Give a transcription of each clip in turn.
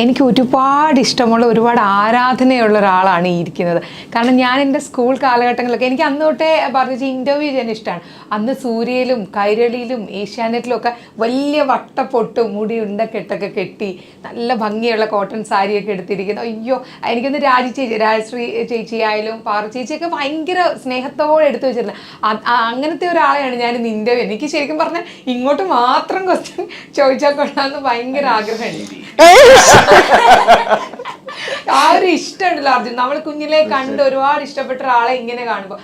എനിക്ക് ഒരുപാട് ഇഷ്ടമുള്ള ഒരുപാട് ആരാധനയുള്ള ഒരാളാണ് ഈ ഇരിക്കുന്നത്. കാരണം ഞാൻ എന്റെ സ്കൂൾ കാലഘട്ടങ്ങളിലൊക്കെ എനിക്ക് അന്ന് തൊട്ടേ പറഞ്ഞ ഇന്റർവ്യൂ ചെയ്യാൻ ഇഷ്ടമാണ് അന്ന് സൂര്യയിലും കൈരളിയിലും ഏഷ്യാനെറ്റിലും ഒക്കെ വലിയ വട്ടപ്പൊട്ട് മുടി ഉണ്ടക്കെട്ടൊക്കെ കെട്ടി നല്ല ഭംഗിയുള്ള കോട്ടൺ സാരിയൊക്കെ എടുത്തിരിക്കുന്നു. അയ്യോ എനിക്കൊന്ന് രാജി ചേച്ചി രാജശ്രീ ചേച്ചി ആയാലും പാറു ചേച്ചിയൊക്കെ ഭയങ്കര സ്നേഹത്തോടെ എടുത്തു വെച്ചിരുന്നത് അങ്ങനത്തെ ഒരാളെയാണ് ഞാൻ ഇന്ന് ഇന്റർവ്യൂ എനിക്ക് ശരിക്കും പറഞ്ഞാൽ ഇങ്ങോട്ട് മാത്രം ക്വസ്റ്റ്യൻ ചോദിച്ചാൽ കൊള്ളാമെന്ന് ഭയങ്കര ആഗ്രഹമുണ്ട് ആ ഒരു ഇഷ്ടമുണ്ടല്ലോ അർജുൻ. നമ്മൾ കുഞ്ഞിലെ കണ്ട് ഒരുപാട് ഇഷ്ടപ്പെട്ട ഒരാളെ ഇങ്ങനെ കാണുമ്പോൾ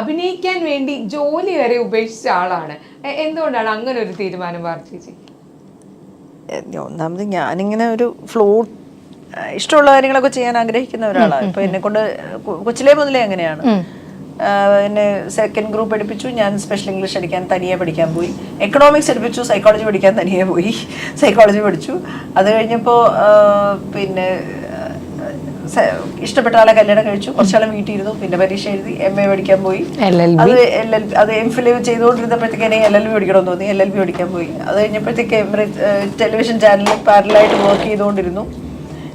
അഭിനയിക്കാൻ വേണ്ടി ജോലി വരെ ഉപേക്ഷിച്ച ആളാണ്. എന്തുകൊണ്ടാണ് അങ്ങനെ ഒരു തീരുമാനം പാർച്ചേച്ചി ഏഹ് ഒന്നാമത് ഞാനിങ്ങനെ ഒരു ഫ്ലോ ഇഷ്ടമുള്ള കാര്യങ്ങളൊക്കെ ചെയ്യാൻ ആഗ്രഹിക്കുന്ന ഒരാളാണ്. ഇപ്പൊ എന്നെ കൊണ്ട് കൊച്ചിലെ മുതലേ അങ്ങനെയാണ്. ആഹ് എന്നെ സെക്കൻഡ് ഗ്രൂപ്പ് പഠിപ്പിച്ചു. ഞാൻ സ്പെഷ്യൽ ഇംഗ്ലീഷ് പഠിക്കാൻ തനിയെ പഠിക്കാൻ പോയി. എക്കണോമിക്സ് പഠിപ്പിച്ചു. സൈക്കോളജി പഠിക്കാൻ തനിയെ പോയി. സൈക്കോളജി പഠിച്ചു. അത് കഴിഞ്ഞപ്പോൾ പിന്നെ ഇഷ്ടപ്പെട്ട ആളെ കല്യാണം കഴിച്ചു. കുറച്ചാളും വീട്ടിൽ ഇരുന്നു പിന്നെ പരീക്ഷ എഴുതി എം എ പഠിക്കാൻ പോയി. അത് എൽ എൽ അത് എം ഫിൽ ചെയ്തുകൊണ്ടിരുന്നപ്പോഴത്തേക്ക് എൽ എൽ ബി പഠിക്കണമെന്ന് തോന്നി. എൽ എൽ ബി പഠിക്കാൻ പോയി. അത് കഴിഞ്ഞപ്പോഴത്തേക്ക് ടെലിവിഷൻ ചാനലിൽ പാരലായിട്ട് വർക്ക് ചെയ്തുകൊണ്ടിരുന്നു.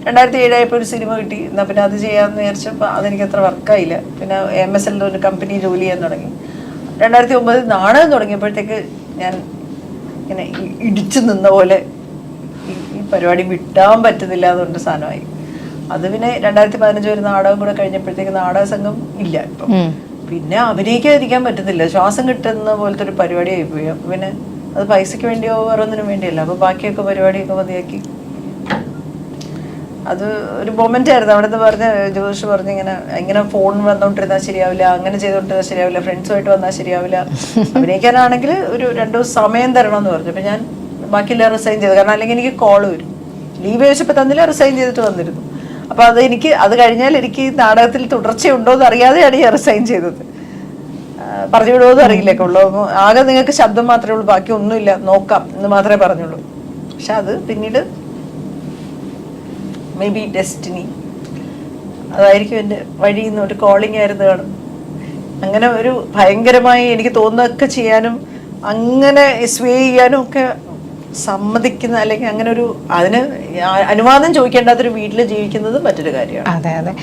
രണ്ടായിരത്തി ഏഴായപ്പോൾ ഒരു സിനിമ കിട്ടി. എന്നാൽ പിന്നെ അത് ചെയ്യാമെന്ന് വിചാരിച്ചപ്പോൾ അതെനിക്ക് അത്ര വർക്കായില്ല. പിന്നെ എം എസ് എൽ ഒരു കമ്പനി ജോലി ചെയ്യാൻ തുടങ്ങി. രണ്ടായിരത്തി ഒമ്പതിൽ നാടകം തുടങ്ങിയപ്പോഴത്തേക്ക് ഞാൻ ഇങ്ങനെ ഇടിച്ചു നിന്ന പോലെ ഈ- പരിപാടി വിട്ടാൻ പറ്റുന്നില്ല എന്നുള്ള സാധനമായി അത് പിന്നെ രണ്ടായിരത്തി പതിനഞ്ച് ഒരു നാടകം കൂടെ കഴിഞ്ഞപ്പോഴത്തേക്ക് നാടക സംഘം ഇല്ല ഇപ്പം. പിന്നെ അഭിനയിക്കാതിരിക്കാൻ പറ്റുന്നില്ല. ശ്വാസം കിട്ടുന്ന പോലത്തെ ഒരു പരിപാടി ആയിപ്പോയി അപ്പൊ പിന്നെ അത് പൈസക്ക് വേണ്ടിയോ വേറെ ഒന്നിനും വേണ്ടിയല്ല. അപ്പൊ ബാക്കിയൊക്കെ പരിപാടിയൊക്കെ മതിയാക്കി അത് ഒരു മൊമെന്റ് ആയിരുന്നു. അവിടെ നിന്ന് പറഞ്ഞ ജോഷ് പറഞ്ഞു ഇങ്ങനെ ഇങ്ങനെ ഫോൺ വന്നോണ്ടിരുന്നാൽ ശരിയാവില്ല അങ്ങനെ ചെയ്തോണ്ടിരുന്നാൽ ശരിയാവില്ല ഫ്രണ്ട്സുമായിട്ട് വന്നാൽ ശരിയാവില്ല. അഭിനയിക്കാനാണെങ്കിൽ ഒരു രണ്ടു ദിവസം സമയം തരണം എന്ന് പറഞ്ഞു. അപ്പൊ ഞാൻ ബാക്കിയെല്ലാം റിസൈൻ ചെയ്തു. കാരണം അല്ലെങ്കിൽ എനിക്ക് കോൾ വരും. ലീവ് ചോദിച്ചപ്പോൾ തന്നില്ല റിസൈൻ ചെയ്തിട്ട് വന്നിരുന്നു. അപ്പൊ അത് എനിക്ക് അത് കഴിഞ്ഞാൽ എനിക്ക് നാടകത്തിൽ തുടർച്ചയുണ്ടോ എന്ന് അറിയാതെയാണ് ഞാൻ റിസൈൻ ചെയ്തത്. പറഞ്ഞു വിടുമോ അറിയില്ല. ഉള്ളൂ. ആകെ നിങ്ങൾക്ക് ശബ്ദം മാത്രമേ ഉള്ളൂ. ബാക്കി ഒന്നുമില്ല. നോക്കാം എന്ന് മാത്രമേ പറഞ്ഞുള്ളൂ. പക്ഷെ അത് പിന്നീട് മേ ബി ഡെസ്റ്റിനി അതായിരിക്കും എന്റെ വഴി നിന്ന് ഒരു കോളിംഗ് ആയിരുന്നു കാണും. അങ്ങനെ ഒരു ഭയങ്കരമായി എനിക്ക് തോന്നുന്നതൊക്കെ ചെയ്യാനും അങ്ങനെ സ്വേ ചെയ്യാനും ഒക്കെ സമ്മതിക്കുന്ന അല്ലെങ്കിൽ അങ്ങനെ ഒരു അതിന് അനുവാദം ചോദിക്കേണ്ടാത്തൊരു വീട്ടിൽ ജീവിക്കുന്നത് മറ്റൊരു കാര്യമാണ്. അതെ അതെ.